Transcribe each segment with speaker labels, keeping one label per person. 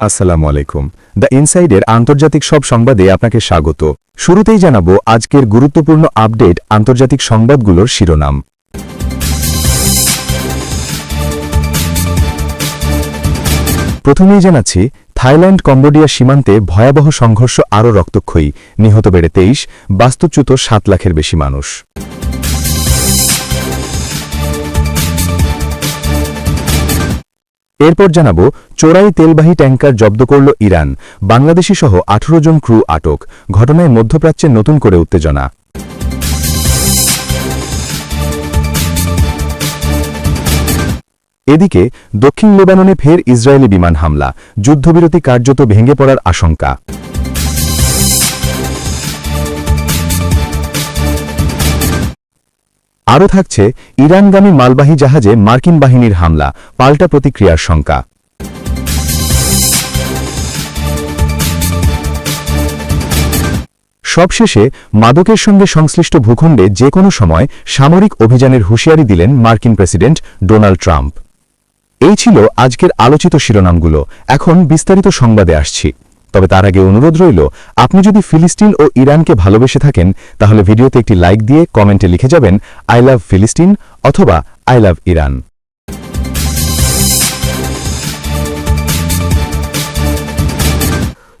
Speaker 1: আসসালামু আলাইকুম। দ্য ইনসাইডের আন্তর্জাতিক সব সংবাদে আপনাকে স্বাগত। শুরুতেই জানাব আজকের গুরুত্বপূর্ণ আপডেট আন্তর্জাতিক সংবাদগুলোর শিরোনাম। প্রথমেই জানাচ্ছি, থাইল্যান্ড কম্বোডিয়া সীমান্তে ভয়াবহ সংঘর্ষ আরও রক্তক্ষয়ী। নিহত বেড়ে তেইশ, বাস্তুচ্যুত সাত লাখের বেশি মানুষ। এরপর জানাব, চোরাই তেলবাহী ট্যাঙ্কার জব্দ করল ইরান। বাংলাদেশি সহ আঠারো জন ক্রু আটক। ঘটনায় মধ্যপ্রাচ্যে নতুন করে উত্তেজনা। এদিকে, দক্ষিণ লেবাননে ফের ইসরায়েলি বিমান হামলা। যুদ্ধবিরতি কার্যত ভেঙে পড়ার আশঙ্কা। আরও থাকছে ইরানগামী মালবাহী জাহাজে মার্কিন বাহিনীর হামলা, পাল্টা প্রতিক্রিয়ার শঙ্কা। সবশেষে, মাদকের সঙ্গে সংশ্লিষ্ট ভূখণ্ডে যে কোনো সময় সামরিক অভিযানের হুঁশিয়ারি দিলেন মার্কিন প্রেসিডেন্ট ডোনাল্ড ট্রাম্প। এই ছিল আজকের আলোচিত শিরোনামগুলো। এখন বিস্তারিত সংবাদে আসছি। তবে তার আগে অনুরোধ রইল, আপনি যদি ফিলিস্তিন ও ইরানকে ভালোবেসে থাকেন, তাহলে ভিডিওতে একটি লাইক দিয়ে কমেন্টে লিখে যাবেন, আই লাভ ফিলিস্তিন অথবা আই লাভ ইরান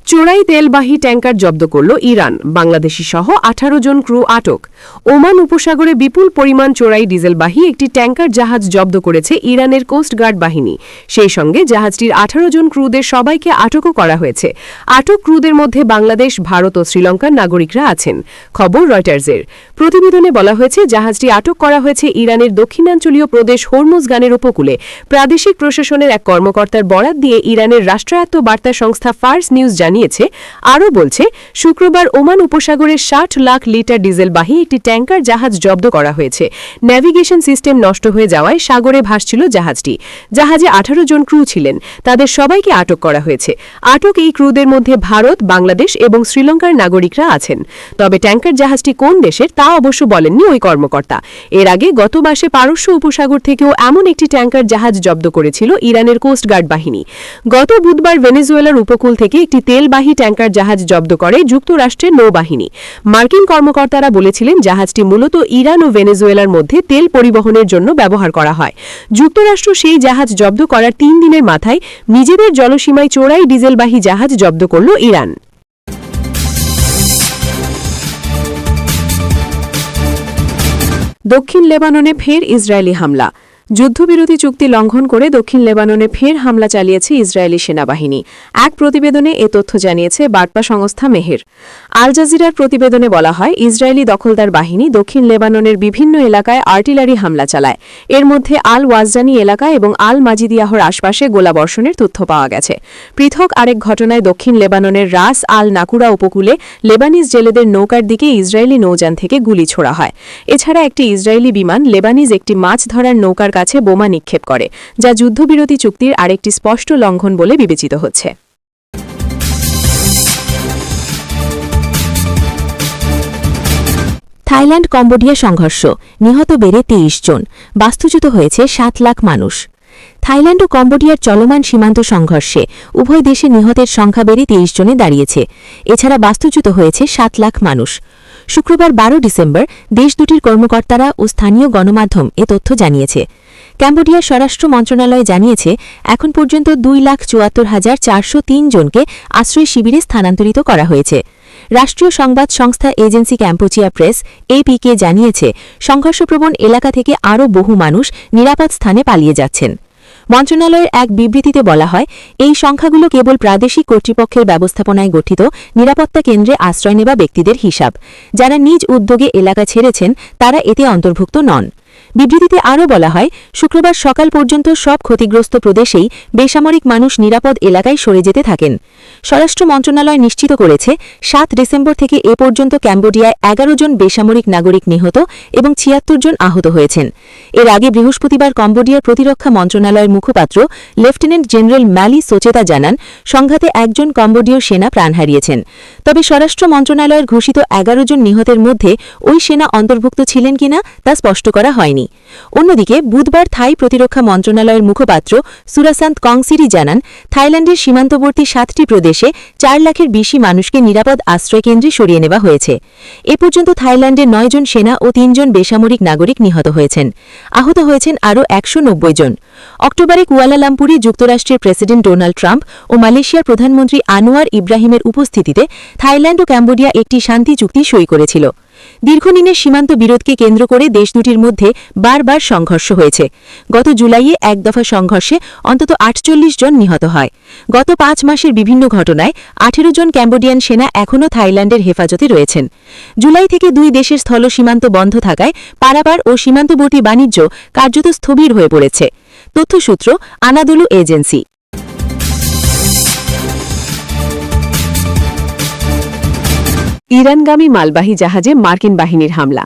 Speaker 2: চোরাই তেলবাহী ট্যাঙ্কার জব্দ করল ইরান। বাংলাদেশি সহ আঠারো জন ক্রু আটক। ওমান উপসাগরে বিপুল পরিমাণ চোরাই ডিজেলবাহী একটি ট্যাঙ্কার জাহাজ জব্দ করেছে ইরানের কোস্টগার্ড বাহিনী। সেই সঙ্গে জাহাজটির আঠারো জন ক্রুদের সবাইকে আটকও করা হয়েছে। আটক ক্রুদের মধ্যে বাংলাদেশ, ভারত ও শ্রীলঙ্কার নাগরিকরা আছেন। খবর রয়টার্সের। প্রতিবেদনে বলা হয়েছে, জাহাজটি আটক করা হয়েছে ইরানের দক্ষিণাঞ্চলীয় প্রদেশ হরমুজগানের উপকূলে। প্রাদেশিক প্রশাসনের এক কর্মকর্তার বরাত দিয়ে ইরানের রাষ্ট্রায়ত্ত বার্তা সংস্থা ফার্স নিউজ জানিয়েছে, আরও বলছে, শুক্রবার ওমান উপসাগরের ষাট লাখ লিটার ডিজেলবাহী একটি ট্যাঙ্কার জাহাজ জব্দ করা হয়েছে। ন্যাভিগেশন সিস্টেম নষ্ট হয়ে যাওয়ায় সাগরে ভাসছিল জাহাজটি। জাহাজে আঠারো জন ক্রু ছিলেন, তাদের সবাইকে আটক করা হয়েছে। আটক এই ক্রুদের মধ্যে ভারত, বাংলাদেশ এবং শ্রীলঙ্কার নাগরিকরা আছেন। তবে ট্যাঙ্কার জাহাজটি কোন দেশের তা অবশ্য বলেননি ওই কর্মকর্তা। এর আগে গত মাসে পারস্য উপসাগর থেকেও এমন একটি ট্যাঙ্কার জাহাজ জব্দ করেছিল ইরানের কোস্টগার্ড বাহিনী। গত বুধবার ভেনেজুয়েলার উপকূল থেকে একটি তেলবাহী ট্যাঙ্কার জাহাজ জব্দ করে যুক্তরাষ্ট্রের নৌবাহিনী। মার্কিন কর্মকর্তারা বলেছিলেন, জাহাজটি মূলত ইরান ও ভেনেজুয়েলার মধ্যে তেল পরিবহনের জন্য ব্যবহার করা হয়। যুক্তরাষ্ট্র সেই জাহাজ জব্দ করার তিন দিনের মাথায় নিজেদের জলসীমায় চোরাই ডিজেলবাহী জাহাজ জব্দ করল ইরান। দক্ষিণ লেবাননে ফের ইসরায়েলি হামলা। যুদ্ধবিরতি চুক্তি লঙ্ঘন করে দক্ষিণ লেবাননে ফের হামলা চালিয়েছে ইসরায়েলি সেনাবাহিনী। এক প্রতিবেদনে এ তথ্য জানিয়েছে বার্তা সংস্থা মেহের। আল জাজিরার প্রতিবেদনে বলা হয়, ইসরায়েলি দখলদার বাহিনী দক্ষিণ লেবাননের বিভিন্ন এলাকায় আর্টিলারি হামলা চালায়। এর মধ্যে আল ওয়াজদানি এলাকা এবং আল মাজিদিয়াহর আশপাশে গোলাবর্ষণের তথ্য পাওয়া গেছে। পৃথক আরেক ঘটনায় দক্ষিণ লেবাননের রাস আল নাকুরা উপকূলে লেবানিজ জেলেদের নৌকার দিকে ইসরায়েলি নৌযান থেকে গুলি ছোড়া হয়। এছাড়া একটি ইসরায়েলি বিমান লেবানিজ একটি মাছ ধরার নৌকার কাছে বোমা নিক্ষেপ করে, যা যুদ্ধবিরতি চুক্তির আরেকটি স্পষ্ট লঙ্ঘন বলে বিবেচিত হচ্ছে।
Speaker 3: থাইল্যান্ড কম্বোডিয়া সংঘর্ষ, নিহত বেড়ে তেইশ জন, বাস্তুচ্যুত হয়েছে সাত লাখ মানুষ। থাইল্যান্ড ও কম্বোডিয়ার চলমান সীমান্ত সংঘর্ষে উভয় দেশে নিহতের সংখ্যা বেড়ে তেইশ জনে দাঁড়িয়েছে। এছাড়া বাস্তুচ্যুত হয়েছে সাত লাখ মানুষ। শুক্রবার বারো ডিসেম্বর দেশ দুটির কর্মকর্তারা ও স্থানীয় গণমাধ্যম এ তথ্য জানিয়েছে। ক্যাম্বোডিয়ার স্বরাষ্ট্র মন্ত্রণালয় জানিয়েছে, এখন পর্যন্ত দুই লাখ চুয়াত্তর হাজার চারশো তিন জনকে আশ্রয় শিবিরে স্থানান্তরিত করা হয়েছে। রাষ্ট্রীয় সংবাদ সংস্থা এজেন্সি ক্যাম্পোচিয়া প্রেস, এপিকে, জানিয়েছে, সংঘর্ষপ্রবণ এলাকা থেকে আরও বহু মানুষ নিরাপদ স্থানে পালিয়ে যাচ্ছেন। মন্ত্রণালয়ের এক বিবৃতিতে বলা হয়, এই সংখ্যাগুলো কেবল প্রাদেশিক কর্তৃপক্ষের ব্যবস্থাপনায় গঠিত, নিরাপত্তা কেন্দ্রে আশ্রয় নেওয়া ব্যক্তিদের হিসাব। যারা নিজ উদ্যোগে এলাকা ছেড়েছেন, তারা এতে অন্তর্ভুক্ত নন। বিবৃতিতে আরও বলা হয়, শুক্রবার সকাল পর্যন্ত সব ক্ষতিগ্রস্ত প্রদেশেই বেসামরিক মানুষ নিরাপদ এলাকায় সরে যেতে থাকেন। স্বরাষ্ট্র মন্ত্রণালয় নিশ্চিত করেছে, সাত ডিসেম্বর থেকে এ পর্যন্ত ক্যাম্বোডিয়ায় এগারো জন বেসামরিক নাগরিক নিহত এবং ছিয়াত্তর জন আহত হয়েছেন। এর আগে বৃহস্পতিবার কম্বোডিয়ার প্রতিরক্ষা মন্ত্রণালয়ের মুখপাত্র, লেফটেন্যান্ট জেনারেল ম্যালি সোচেতা জানান, সংঘাতে একজন কম্বোডীয় সেনা প্রাণ হারিয়েছেন। তবে স্বরাষ্ট্র মন্ত্রণালয়ের ঘোষিত এগারো জন নিহতের মধ্যে ওই সেনা অন্তর্ভুক্ত ছিলেন কিনা তা স্পষ্ট করা হয় হয়নি। অন্যদিকে বুধবার থাই প্রতিরক্ষা মন্ত্রণালয়ের মুখপাত্র সুরাসান্ত কংসিরি জানান, থাইল্যান্ডের সীমান্তবর্তী সাতটি প্রদেশে চার লাখের বেশি মানুষকে নিরাপদ আশ্রয়কেন্দ্রে সরিয়ে নেওয়া হয়েছে। এ পর্যন্ত থাইল্যান্ডের নয়জন সেনা ও তিনজন বেসামরিক নাগরিক নিহত হয়েছেন। আহত হয়েছেন আরও একশো নব্বই জন। অক্টোবরে কুয়ালালামপুরে যুক্তরাষ্ট্রের প্রেসিডেন্ট ডোনাল্ড ট্রাম্প ও মালয়েশিয়ার প্রধানমন্ত্রী আনোয়ার ইব্রাহিমের উপস্থিতিতে থাইল্যান্ড ও ক্যাম্বোডিয়া একটি শান্তি চুক্তি সই করেছিল। দীর্ঘদিনের সীমান্ত বিরোধকে কেন্দ্র করে দেশ দুটির মধ্যে বারবার সংঘর্ষ হয়েছে। গত জুলাইয়ে এক দফা সংঘর্ষে অন্তত আটচল্লিশ জন নিহত হয়। গত পাঁচ মাসের বিভিন্ন ঘটনায় আঠেরো জন ক্যাম্বোডিয়ান সেনা এখনও থাইল্যান্ডের হেফাজতে রয়েছেন। জুলাই থেকে দুই দেশের স্থল সীমান্ত বন্ধ থাকায় পারাপার ও সীমান্তবর্তী বাণিজ্য কার্যত স্থবির হয়ে পড়েছে। তথ্যসূত্র আনাদুলু এজেন্সি।
Speaker 4: ইরানগামী মালবাহী জাহাজে মার্কিন বাহিনীর হামলা।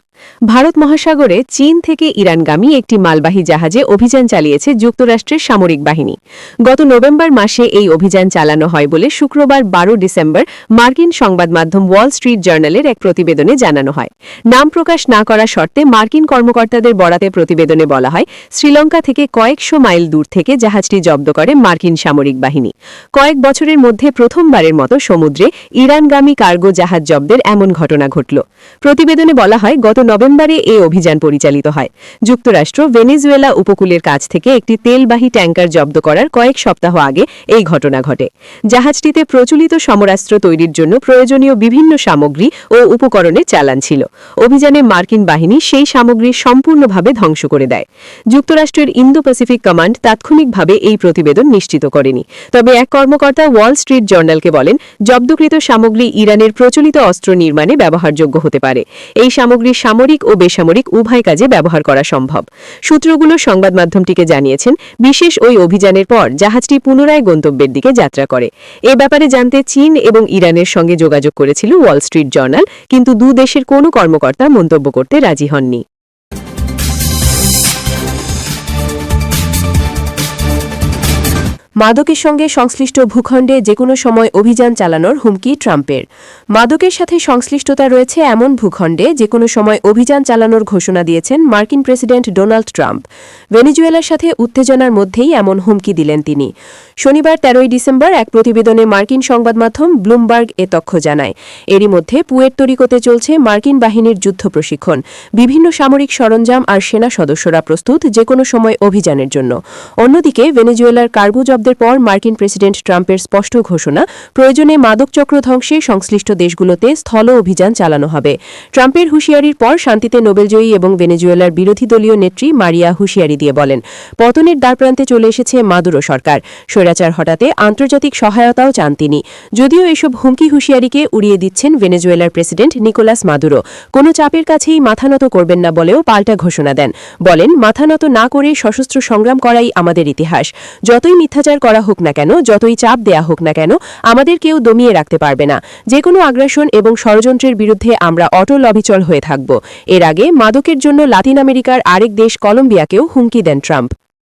Speaker 4: ভারত মহাসাগরে চীন থেকে ইরানগামী একটি মালবাহী জাহাজে অভিযান চালিয়েছে যুক্তরাষ্ট্রের সামরিক বাহিনী। গত নভেম্বর মাসে এই অভিযান চালানো হয় বলে শুক্রবার বারো ডিসেম্বর মার্কিন সংবাদ মাধ্যম ওয়াল স্ট্রিট জার্নালের এক প্রতিবেদনে জানানো হয়। নাম প্রকাশ না করা শর্তে মার্কিন কর্মকর্তাদের বরাতে প্রতিবেদনে বলা হয়, শ্রীলঙ্কা থেকে কয়েকশো মাইল দূর থেকে জাহাজটি জব্দ করে মার্কিন সামরিক বাহিনী। কয়েক বছরের মধ্যে প্রথমবারের মতো সমুদ্রে ইরানগামী কার্গো জাহাজ জব্দের এমন ঘটনা ঘটল। প্রতিবেদনে বলা হয়, গত নভেম্বরে এ অভিযান পরিচালিত হয়। যুক্তরাষ্ট্র ভেনেজুয়েলা উপকূলের কাছ থেকে একটি তেলবাহী ট্যাঙ্কার জব্দ করার কয়েক সপ্তাহ আগে এই ঘটনা ঘটে। জাহাজটিতে প্রচলিত সমরাস্ত্র তৈরির জন্য প্রয়োজনীয় বিভিন্ন সামগ্রী ও উপকরণের চালান ছিল। অভিযানে মার্কিন বাহিনী সেই সামগ্রী সম্পূর্ণভাবে ধ্বংস করে দেয়। যুক্তরাষ্ট্রের ইন্দো প্যাসিফিক কমান্ড তাৎক্ষণিকভাবে এই প্রতিবেদন নিশ্চিত করেনি। তবে এক কর্মকর্তা ওয়াল স্ট্রিট জার্নালকে বলেন, জব্দকৃত সামগ্রী ইরানের প্রচলিত অস্ত্র নির্মাণে ব্যবহারযোগ্য হতে পারে। এই সামগ্রী সামরিক ও বেসামরিক উভয় কাজে ব্যবহার করা সম্ভব। সূত্রগুলো সংবাদ মাধ্যমটিকে জানিয়েছেন, বিশেষ ওই অভিযানের পর জাহাজটি পুনরায় গন্তব্যের দিকে যাত্রা করে। এ ব্যাপারে জানতে চীন এবং ইরানের সঙ্গে যোগাযোগ করেছিল ওয়াল স্ট্রিট জার্নাল, কিন্তু দু দেশের কোনো কর্মকর্তা মন্তব্য করতে রাজি হননি। মাদকের সঙ্গে সংশ্লিষ্ট ভূখণ্ডে যে কোনো সময় অভিযান চালানোর হুমকি ট্রাম্পের। মাদকের সাথে সংশ্লিষ্টতা রয়েছে এমন ভূখণ্ডে যে কোনো সময় অভিযান চালানোর ঘোষণা দিয়েছেন মার্কিন প্রেসিডেন্ট ডোনাল্ড ট্রাম্প। ভেনিজুয়েলার সাথে উত্তেজনার মধ্যেই এমন হুমকি দিলেন তিনি। শনিবার তেরোই ডিসেম্বর এক প্রতিবেদনে মার্কিন সংবাদ মাধ্যম ব্লুমবার্গ এ তথ্য জানায়। এরই মধ্যে পুয়ের পুয়ের্তরিকোতে চলছে মার্কিন বাহিনীর যুদ্ধ প্রশিক্ষণ। বিভিন্ন সামরিক সরঞ্জাম আর সেনা সদস্যরা প্রস্তুত যে কোনো সময় অভিযানের জন্য। অন্যদিকে ভেনেজুয়েলার কার্গো জব্দের পর মার্কিন প্রেসিডেন্ট ট্রাম্পের স্পষ্ট ঘোষণা, প্রয়োজনে মাদক চক্র ধ্বংসে সংশ্লিষ্ট দেশগুলোতে স্থল অভিযান চালানো হবে। ট্রাম্পের হুঁশিয়ারির পর শান্তিতে নোবেলজয়ী এবং ভেনেজুয়েলার বিরোধী দলীয় নেত্রী মারিয়া হুঁশিয়ারি দিয়ে বলেন, পতনের দ্বারপ্রান্তে চলে এসেছে মাদুরো সরকার। স্বৈরাচার হটাতে আন্তর্জাতিক সহায়তাও চান তিনি। যদিও এসব হুমকি হুঁশিয়ারিকে উড়িয়ে দিচ্ছেন ভেনেজুয়েলার প্রেসিডেন্ট নিকোলাস মাদুরো। কোনো চাপের কাছেই মাথানত করবেন না বলেও পাল্টা ঘোষণা দেন। বলেন মাথানত না করে সশস্ত্র সংগ্রাম করাই আমাদের ইতিহাস। যতই মিথ্যাচার করা হোক না কেন, যতই চাপ দেয়া হোক না কেন, আমাদের কেউ দমিয়ে রাখতে পারবে না। যে কোনো আগ্রাসন এবং ষড়যন্ত্রের বিরুদ্ধে আমরা অটল অবিচল হয়ে থাকব। এর আগে মাদকের জন্য লাতিন আমেরিকার আরেক দেশ কলম্বিয়াকেও হুমকি দেন ট্রাম্প।